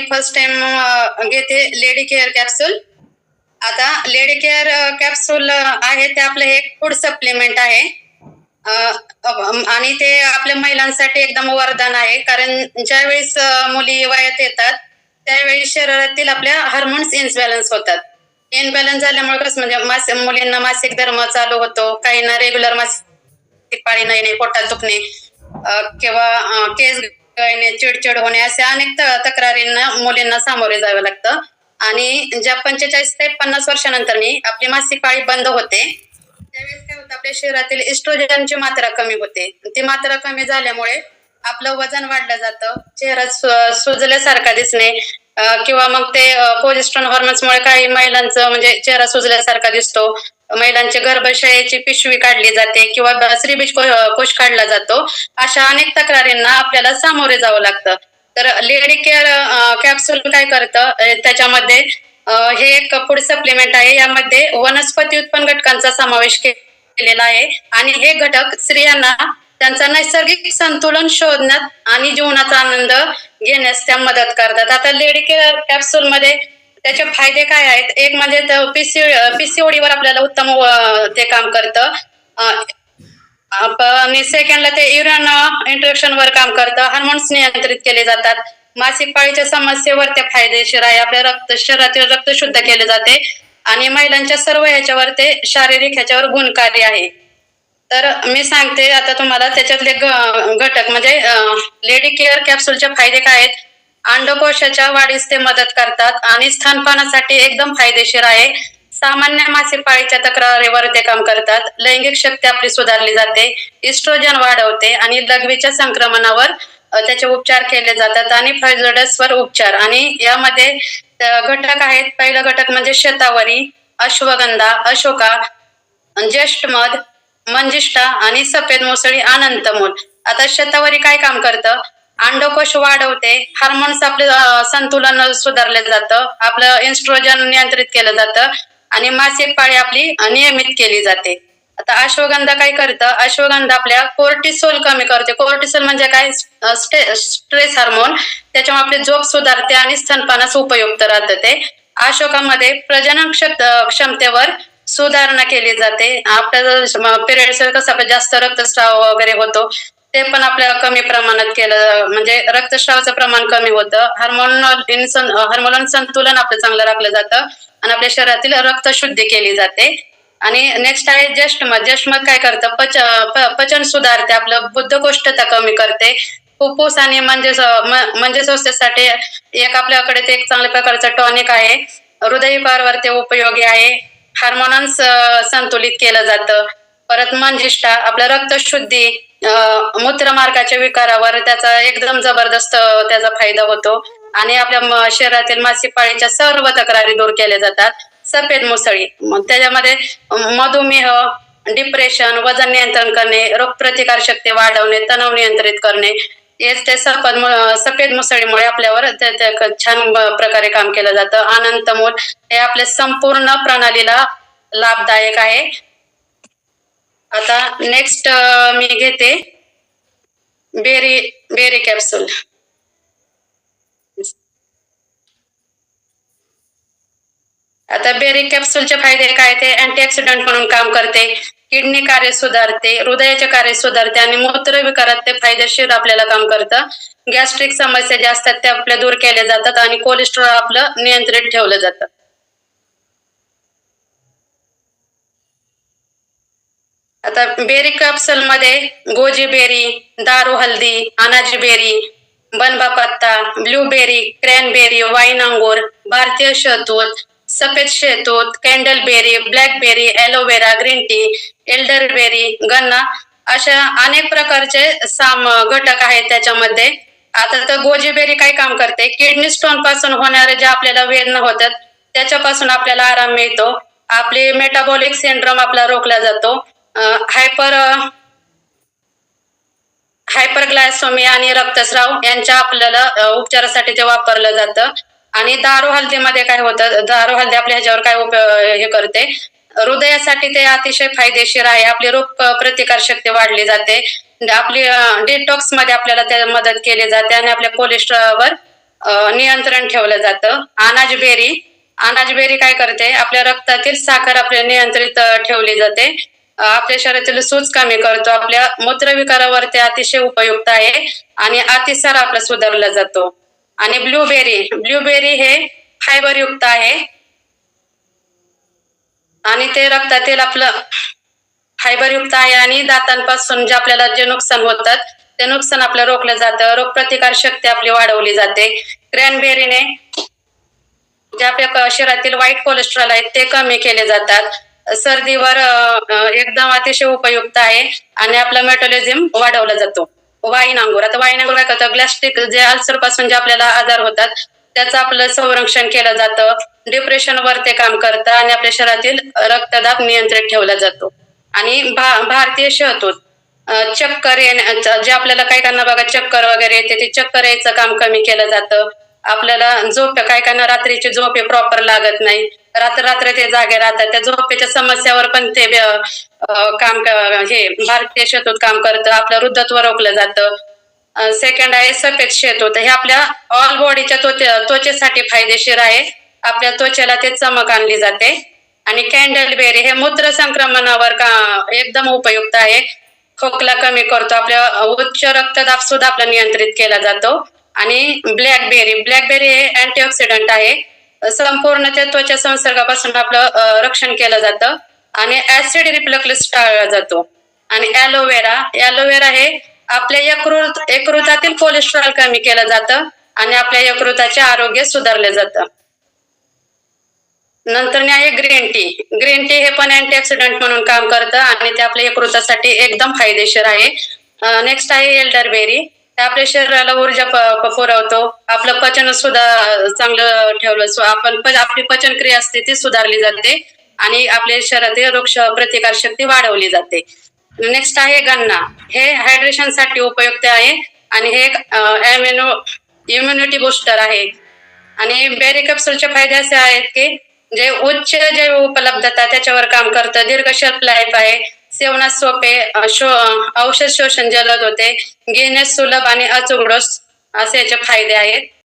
मी first time घेते lady care capsule आता lady care capsule आहे ते आपलं हे फूड सप्लिमेंट आहे. आणि ते आपल्या महिलांसाठी एकदम वरदान आहे. कारण ज्यावेळेस मुली वयात येतात त्यावेळी शरीरातील आपल्या हार्मोन्स इन्बॅलन्स होतात. इनबॅलन्स झाल्यामुळे कसं म्हणजे मास मुलींना मासिक धर्म चालू होतो. काहींना रेग्युलर मासिक पाळी नाही पोटात दुखणे किंवा केस चिडचिड होणे अशा अनेक तक्रारींना मुलींना सामोरे जावं लागतं. आणि ज्या पंचेचाळीस ते पन्नास वर्षानंतर आपली मासिक पाळी बंद होते त्यावेळेस काय होतं आपल्या शरीरातील इस्ट्रोजनची मात्रा कमी होते. ती मात्रा कमी झाल्यामुळे आपलं वजन वाढलं जातं चेहरा सुजल्यासारखा दिसणे किंवा मग ते कोलेस्ट्रॉल हॉर्मोन्समुळे काही महिलांचं म्हणजे चेहरा सुजल्यासारखा दिसतो. महिलांची गर्भाशयाची पिशवी काढली जाते किंवा स्त्रीबीज कोश काढला जातो. अशा अनेक तक्रारींना आपल्याला सामोरे जावं लागतं. तर लेडी केअर कॅप्सूल काय करतं? त्याच्यामध्ये हे एक फूड सप्लिमेंट आहे. यामध्ये वनस्पती उत्पन्न घटकांचा समावेश केलेला आहे. आणि हे घटक स्त्रियांना त्यांचा नैसर्गिक संतुलन शोधण्यात आणि जीवनाचा आनंद घेण्यास त्या मदत करतात. आता लेडी केअर कॅप्सूल मध्ये त्याचे फायदे काय आहेत? एक म्हणजे पीसी पीसीओडीवर आपल्याला उत्तम ते काम करतं. आणि सेकंडला ते युरन इंट्रोडक्शन वर काम करतं. हार्मोन्स नियंत्रित केले जातात. मासिक पाळीच्या समस्येवर ते फायदेशीर आहे. आपल्या रक्त शरीरातील रक्त शुद्ध केले जाते. आणि महिलांच्या सर्व ह्याच्यावर ते शारीरिक ह्याच्यावर गुणकारी आहे. तर मी सांगते आता तुम्हाला त्याच्यातले घटक म्हणजे लेडी केअर कॅप्सूलचे फायदे काय आहेत? अंडकोशाच्या वाढीस ते मदत करतात आणि स्थानपानासाठी एकदम फायदेशीर आहे. सामान्य मासेपाळीच्या तक्रारीवर ते काम करतात. लैंगिक शक्ती आपली सुधारली जाते इस्ट्रोजन वाढवते आणि लघवीच्या संक्रमणावर त्याचे उपचार केले जातात आणि वर उपचार. आणि यामध्ये घटक आहेत. पहिलं घटक म्हणजे शतावरी अश्वगंधा अशोका ज्येष्ठ मध मंजिष्ठा आणि सफेद मोसळी अनंतमूल आता शतावरी काय काम करतं? अंडकोश वाढवते हार्मोन्स आपले संतुलन सुधारले जातं आपलं इन्स्ट्रोजन नियंत्रित केलं जातं आणि मासिक पाळी आपली नियमित केली जाते. आता अश्वगंधा काय करतं? अश्वगंधा आपल्या कोर्टिसोल कमी करते. कोर्टिसोल म्हणजे काय? स्ट्रेस हार्मोन त्याच्यामुळे आपली झोप सुधारते आणि स्तनपानास उपयुक्त राहतं ते. अशोकामध्ये प्रजनन क्षमतेवर सुधारणा केली जाते. आपल्या पिरियड कसं आपलं जास्त रक्तस्राव वगैरे होतो. ते पण आपल्याला कमी प्रमाणात केलं म्हणजे रक्तस्रावाचं प्रमाण कमी होतं. हार्मोनल इन्सन हार्मोनल संतुलन आपलं चांगलं राखलं जातं आणि आपल्या शरीरातील रक्तशुद्धी केली जाते. आणि नेक्स्ट आहे ज्येष्ठमध ज्येष्ठमध काय करतं? पच पचन सुधारते. आपलं बुद्धकोष्ठता कमी करते. फुफ्फुस आणि म्हणजे म्हणजे संस्थेसाठी एक आपल्याकडे ते एक चांगल्या प्रकारचं टॉनिक आहे. हृदयविकारावर ते उपयोगी आहे. हार्मोनन्स संतुलित केलं जातं. परत मंजिष्ठा. आपलं रक्तशुद्धी मूत्रमार्गाच्या विकारावर त्याचा एकदम जबरदस्त त्याचा फायदा होतो. आणि आपल्या शरीरातील मासिक पाळीच्या सर्व तक्रारी दूर केल्या जातात. सफेद मुसळी. त्याच्यामध्ये मधुमेह डिप्रेशन वजन नियंत्रण करणे रोगप्रतिकार शक्ती वाढवणे तणाव नियंत्रित करणे हेच ते सफद सफेद मुसळीमुळे आपल्यावर छान प्रकारे काम केलं जातं. अनंतमूल हे आपल्या संपूर्ण प्रणालीला लाभदायक आहे. आता नेक्स्ट मी घेते. बेरी बेरी कॅप्सूल आता बेरी कॅप्सूलचे फायदे काय ते? अँटीऑक्सिडंट म्हणून काम करते. किडनी कार्य सुधारते हृदयाचे कार्य सुधारते आणि मूत्र विकारात ते फायदेशीर आपल्याला काम करतं. गॅस्ट्रिक समस्या ज्या असतात त्या आपल्या दूर केल्या जातात आणि कोलेस्ट्रॉल आपलं नियंत्रित ठेवलं जातं. आता बेरी कॅप्सूल मध्ये गोजी बेरी दारू हल्दी अनाजी बेरी बनबा पत्ता ब्लूबेरी क्रॅनबेरी वाईन अंगूर भारतीय शहतूत सफेद शेतूत candle berry blackberry aloe vera green tea elderberry गन्ना अशा अनेक प्रकारचे साम घटक आहेत त्याच्यामध्ये. आता तर गोजीबेरी काय काम करते? किडनी स्टोनपासून होणारे जे आपल्याला वेदना होतात त्याच्यापासून आपल्याला आराम मिळतो. आपली मेटाबॉलिक सिंड्रोम आपला रोखला जातो. हायपर हायपरग्लायसोमिया आणि रक्तस्राव यांच्या आपल्याला उपचारासाठी ते वापरलं जातं. आणि दारू हल्दीमध्ये काय होतं दारू हल्दी आपल्या ह्याच्यावर काय उप हे करते? हृदयासाठी ते अतिशय फायदेशीर आहे. आपली रोग प्रतिकार शक्ती वाढली जाते. आपली डिटॉक्समध्ये आपल्याला ते मदत केली जाते आणि आपल्या कोलेस्ट्रॉलवर नियंत्रण ठेवलं जातं. अनाज बेरी अनाज बेरी काय करते? आपल्या रक्तातील साखर आपल्या नियंत्रित ठेवली जाते. आपल्या शरीरातील सूज कमी करतो. आपल्या मूत्रविकारावरती अतिशय उपयुक्त आहे आणि अतिसार आपला सुधारला जातो. आणि ब्लूबेरी ब्लूबेरी हे फायबर युक्त आहे. आणि ते रक्तातील आपलं फायबर युक्त आहे आणि दातांपासून जे आपल्याला जे नुकसान होतात ते नुकसान आपलं रोखलं जातं. रोगप्रतिकार शक्ती आपली वाढवली जाते. क्रॅनबेरीने जे आपल्या शरीरातील वाईट कोलेस्ट्रॉल आहेत ते कमी केले जातात. सर्दीवर एकदम अतिशय उपयुक्त आहे आणि आपला मेटॉलिझम वाढवला जातो. वाईन अंगूर आता वाईन अंगूर काय करतं ग्लॅस्टिक जे अल्सरपासून जे आपल्याला आजार होतात त्याचं आपलं संरक्षण केलं जातं. डिप्रेशन वर ते काम करतं आणि आपल्या शरीरातील रक्तदाब नियंत्रित ठेवला जातो. आणि भा भारतीय शहतूत चक्कर येण्या जे आपल्याला काही काहींना बघा चक्कर वगैरे येते ते चक्कर यायचं काम कमी केलं जातं. आपल्याला झोप काही काहींना रात्रीची झोप हे प्रॉपर लागत नाही. रात्र रात्र ते जागे राहतात. त्या झोपेच्या समस्यावर पण ते काम हे भारतीय शेतूत काम करतं. आपलं वृद्धत्व रोखलं जातं. सेकंड आहे सफेद शेतूत हे आपल्या ऑल बॉडीच्या त्वचे त्वचेसाठी फायदेशीर आहे. आपल्या त्वचेला ते चमक आणली जाते. आणि कॅन्डल बेरी हे मूत्र संक्रमणावर का एकदम उपयुक्त आहे. खोकला कमी करतो. आपल्या उच्च रक्तदाब सुद्धा आपला नियंत्रित केला जातो. आणि ब्लॅकबेरी. ब्लॅकबेरी हे अँटीऑक्सिडंट आहे. संपूर्णच्या त्वचा संसर्गापासून आपलं रक्षण केलं जातं. आणि ऍसिड रिफ्लक्स टाळला जातो. आणि ॲलोवेरा ॲलोवेरा हे आपल्या यकृत यकृतातील कोलेस्ट्रॉल कमी केलं जातं आणि आपल्या यकृताचे आरोग्य सुधारले जातं. नंतर आहे ग्रीन टी. ग्रीन टी हे पण अँटीऑक्सिडंट म्हणून काम करतं आणि ते आपल्या यकृतासाठी एकदम फायदेशीर आहे. नेक्स्ट आहे एल्डरबेरी आपल्या शरीराला ऊर्जा पुरवतो. आपलं पचन सुद्धा चांगलं ठेवलं. आपण आपली पचन क्रिया असते ती सुधारली जाते. आणि आपल्या शरीरातील वृक्ष प्रतिकार शक्ती वाढवली जाते. नेक्स्ट आहे गन्ना हे हायड्रेशनसाठी उपयुक्त आहे. आणि हे इम्युनो इम्युनिटी बुस्टर आहे. आणि बेरी कॅप्सूलचे फायदे असे आहेत की जे उच्च जे उपलब्धता त्याच्यावर काम करतं. दीर्घ शेल्फ लाईफ आहे. सेवनास सोपे औषध शोषण जलद होते. घेण्यास सुलभ आणि अचूक असे याचे फायदे आहेत.